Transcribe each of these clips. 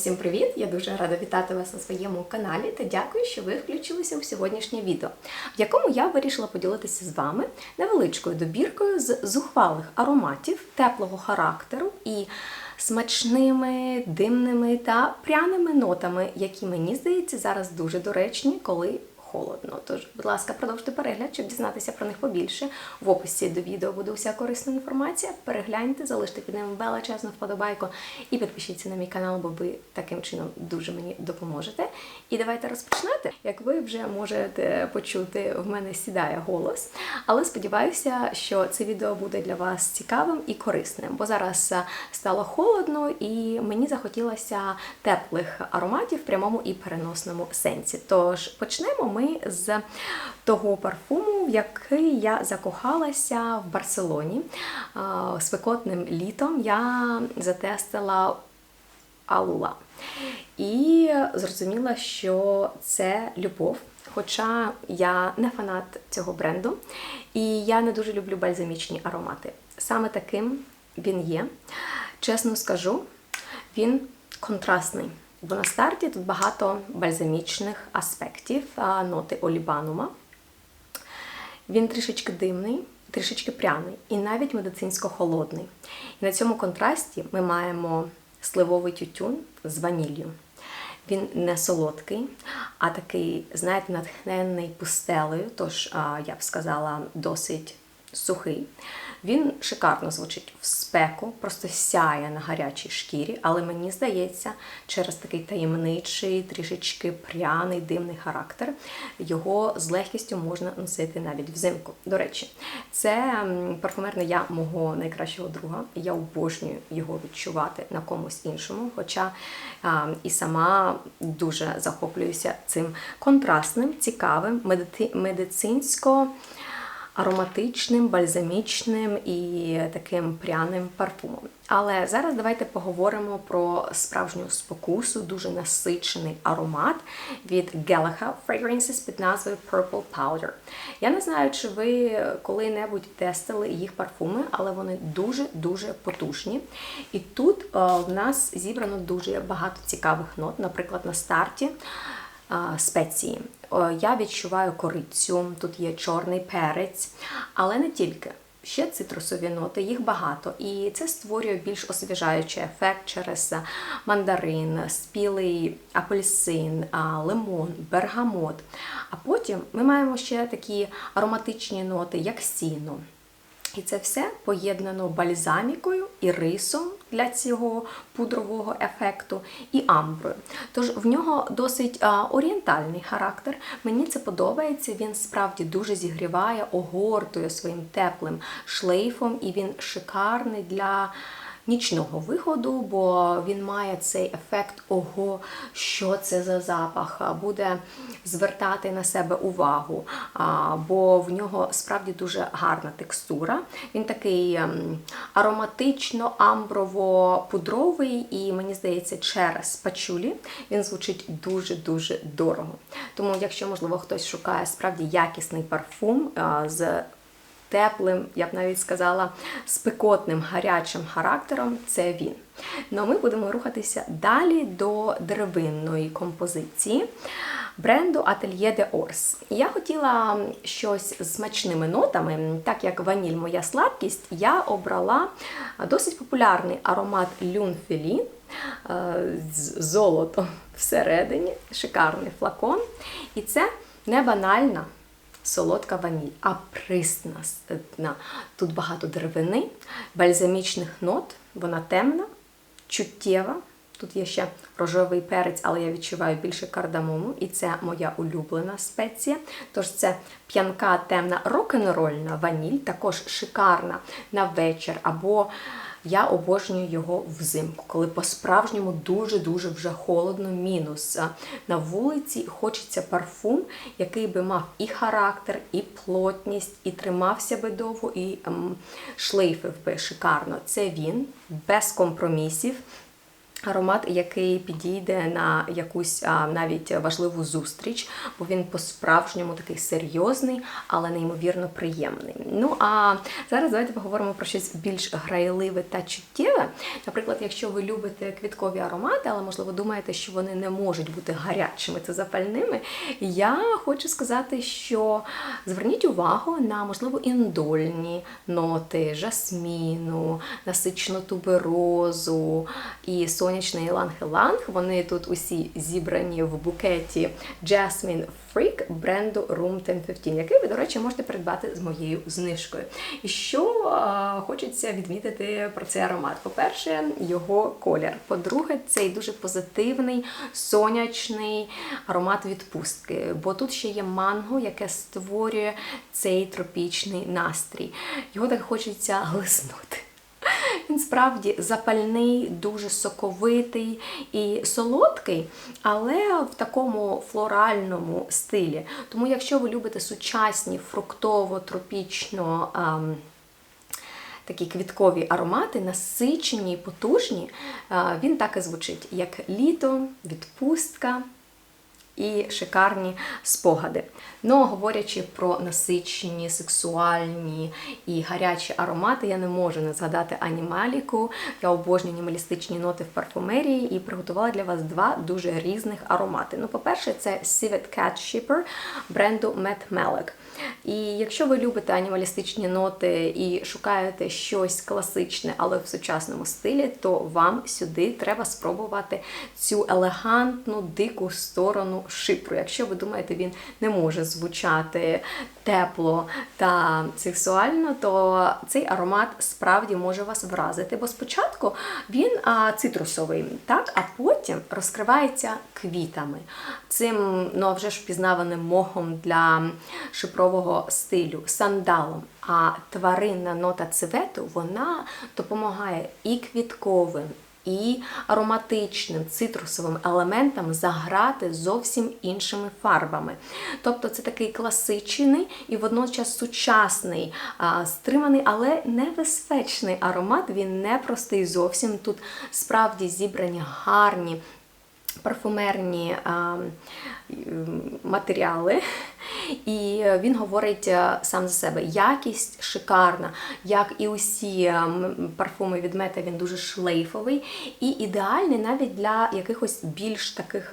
Всім привіт! Я дуже рада вітати вас на своєму каналі та дякую, що ви включилися у сьогоднішнє відео, в якому я вирішила поділитися з вами невеличкою добіркою з зухвалих ароматів теплого характеру і смачними, димними та пряними нотами, які мені здається зараз дуже доречні, коли холодно. Тож, будь ласка, продовжуйте перегляд, щоб дізнатися про них побільше. В описі до відео буде уся корисна інформація. Перегляньте, залиште під ним величезну вподобайку і підпишіться на мій канал, бо ви таким чином дуже мені допоможете. І давайте розпочнете. Як ви вже можете почути, в мене сідає голос, але сподіваюся, що це відео буде для вас цікавим і корисним, бо зараз е, стало холодно і мені захотілося теплих ароматів в прямому і переносному сенсі. Тож почнемо ми з того парфуму, в який я закохалася в Барселоні спекотним літом. Я затестила Алула. І зрозуміла, що це любов. Хоча я не фанат цього бренду, і я не дуже люблю бальзамічні аромати. Саме таким він є. Чесно скажу, він контрастний. Бо на старті тут багато бальзамічних аспектів, ноти олібанума. Він трішечки димний, трішечки пряний і навіть медицинсько холодний. І на цьому контрасті ми маємо сливовий тютюн з ваніллю. Він не солодкий, а такий, знаєте, натхненний пустелею, тож я б сказала, досить сухий. Він шикарно звучить в спеку, просто сяє на гарячій шкірі, але мені здається, через такий таємничий, трішечки пряний, димний характер, його з легкістю можна носити навіть взимку. До речі, це парфумерне я мого найкращого друга. Я обожнюю його відчувати на комусь іншому. Хоча а, і сама дуже захоплююся цим контрастним, цікавим, медицинсько ароматичним, бальзамічним і таким пряним парфумом. Але зараз давайте поговоримо про справжню спокусу, дуже насичений аромат від Galaha Fragrances під назвою Purple Powder. Я не знаю, чи ви коли-небудь тестили їх парфуми, але вони дуже-дуже потужні. І тут е, в нас зібрано дуже багато цікавих нот, наприклад, на старті а, спеції. О, Я відчуваю корицю, тут є чорний перець, але не тільки. Ще цитрусові ноти, їх багато, і це створює більш освіжаючий ефект через мандарин, спілий апельсин, лимон, бергамот. А потім ми маємо ще такі ароматичні ноти, як сіно. І це все поєднано бальзамікою і рисом для цього пудрового ефекту, і амброю. Тож в нього досить орієнтальний характер. Мені це подобається. Він справді дуже зігріває, огортує своїм теплим шлейфом, і він шикарний для. Нічного виходу, бо він має цей ефект ого, що це за запах, буде звертати на себе увагу, бо в нього справді дуже гарна текстура. Він такий ем, ароматично-амброво-пудровий, і мені здається, через пачулі він звучить дуже-дуже дорого. Тому, якщо, можливо, хтось шукає справді якісний парфум з теплим, я б навіть сказала, спекотним гарячим характером це він. Ну, а ми будемо рухатися далі до деревинної композиції бренду Atelier de Ors. Я хотіла щось з смачними нотами, так як ваніль моя слабкість, я обрала досить популярний аромат Люн Фелін з золотом всередині, шикарний флакон. І це не банальна солодка ваніль, а присна. Тут багато деревини, бальзамічних нот, вона темна, чуттєва. Тут є ще рожовий перець, але я відчуваю більше кардамому, і це моя улюблена спеція. Тож це п'янка темна рок-н-рольна ваніль, також шикарна на вечір або я обожнюю його взимку, коли по-справжньому дуже-дуже вже холодно, мінус. На вулиці хочеться парфум, який би мав і характер, і плотність, і тримався би довго, і ем, шлейфив би шикарно. Це він без компромісів. Аромат, який підійде на якусь а, навіть важливу зустріч, бо він по-справжньому такий серйозний, але неймовірно приємний. Ну а зараз давайте поговоримо про щось більш грайливе та чуттєве. Наприклад, якщо ви любите квіткові аромати, але можливо думаєте, що вони не можуть бути гарячими та запальними. Я хочу сказати, що зверніть увагу на можливо індольні ноти, жасміну, насичну туберозу і сонячний іланг-іланг. Вони тут усі зібрані в букеті Jasmine Freak бренду Room 1015, який ви, до речі, можете придбати з моєю знижкою. І що а, хочеться відмітити про цей аромат? По-перше, його колір. По-друге, цей дуже позитивний, сонячний аромат відпустки. Бо тут ще є манго, яке створює цей тропічний настрій. Його так хочеться глиснути. Він справді запальний, дуже соковитий і солодкий, але в такому флоральному стилі. Тому, якщо ви любите сучасні фруктово-тропічно. Ем, Такі квіткові аромати, насичені, потужні, він так і звучить, як літо, відпустка, і шикарні спогади. Ну, говорячи про насичені, сексуальні і гарячі аромати, я не можу не згадати анімаліку. Я обожнюю анімалістичні ноти в парфумерії і приготувала для вас два дуже різних аромати. Ну, по-перше, це Civet Cat Shipper бренду Matt Melek. І якщо ви любите анімалістичні ноти і шукаєте щось класичне, але в сучасному стилі, то вам сюди треба спробувати цю елегантну, дику сторону шипру. Якщо ви думаєте, він не може звучати тепло та сексуально, то цей аромат справді може вас вразити. Бо спочатку він цитрусовий, так, а потім розкривається квітами. Цим ну, вже ж впізнаваним мохом для шипрового стилю, сандалом. А тваринна нота цвету вона допомагає і квітковим, і ароматичним цитрусовим елементам заграти зовсім іншими фарбами. Тобто це такий класичний і водночас сучасний, стриманий, але небезпечний аромат. Він не простий зовсім. Тут справді зібрані гарні парфумерні а, матеріали, і він говорить е, сам за себе. Якість шикарна, як і усі парфуми від мета, він дуже шлейфовий і ідеальний навіть для якихось більш таких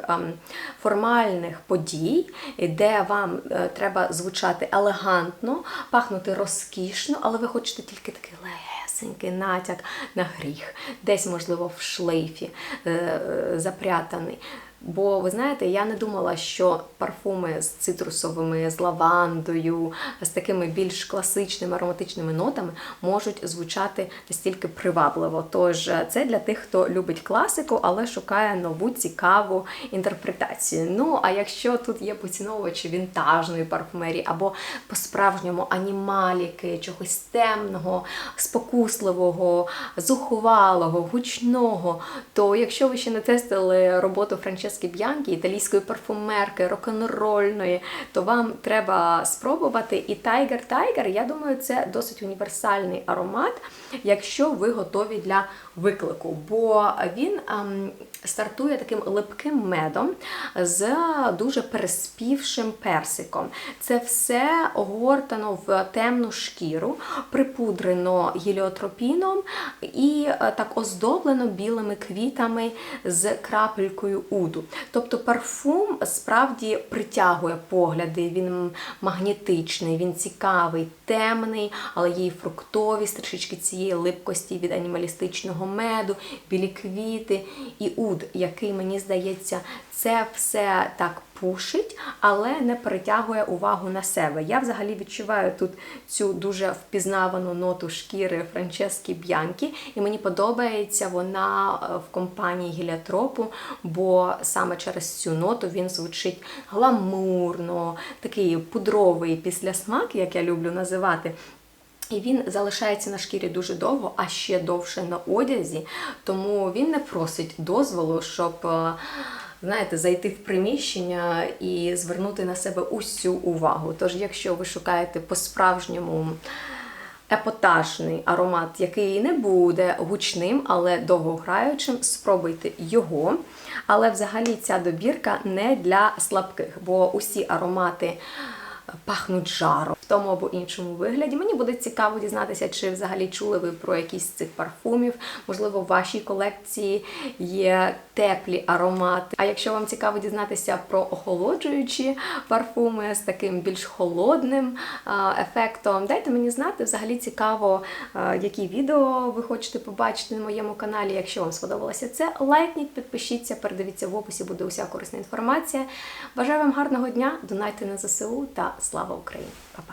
формальних подій, де вам е, треба звучати елегантно, пахнути розкішно, але ви хочете тільки такий легесенький натяк на гріх, десь, можливо, в шлейфі е, запрятаний. Бо ви знаєте, я не думала, що парфуми з цитрусовими, з лавандою, з такими більш класичними ароматичними нотами можуть звучати настільки привабливо. Тож це для тих, хто любить класику, але шукає нову цікаву інтерпретацію. Ну, а якщо тут є поціновувачі вінтажної парфумерії або по-справжньому анімаліки, чогось темного, спокусливого, зухвалого, гучного, то якщо ви ще не тестили роботу Франчески Франчески Б'янкі, італійської парфумерки, рок-н-рольної, то вам треба спробувати. І Tiger Tiger, я думаю, це досить універсальний аромат, якщо ви готові для виклику. Бо він ем, стартує таким липким медом з дуже переспівшим персиком. Це все огортано в темну шкіру, припудрено гіліотропіном і е, так оздоблено білими квітами з крапелькою уду. Тобто парфум справді притягує погляди, він магнітичний, він цікавий, темний, але є і фруктовість, трішечки цієї липкості від анімалістичного меду, білі квіти і уд, який, мені здається, це все так пушить, але не перетягує увагу на себе. Я взагалі відчуваю тут цю дуже впізнавану ноту шкіри Франчески Б'янкі, і мені подобається вона е, в компанії Гіліатропу, бо саме через цю ноту він звучить гламурно, такий пудровий післясмак, як я люблю називати. І він залишається на шкірі дуже довго, а ще довше на одязі, тому він не просить дозволу, щоб е, знаєте, зайти в приміщення і звернути на себе усю увагу. Тож, якщо ви шукаєте по-справжньому епотажний аромат, який не буде гучним, але довгограючим. Спробуйте його. Але взагалі ця добірка не для слабких, бо усі аромати пахнуть жаром в тому або іншому вигляді. Мені буде цікаво дізнатися, чи взагалі чули ви про якісь цих парфумів. Можливо, в вашій колекції є теплі аромати. А якщо вам цікаво дізнатися про охолоджуючі парфуми з таким більш холодним ефектом, дайте мені знати. Взагалі цікаво, які відео ви хочете побачити на моєму каналі. Якщо вам сподобалося це, лайкніть, підпишіться, передивіться в описі, буде уся корисна інформація. Бажаю вам гарного дня, донайте на ЗСУ та слава Україні! Па-па!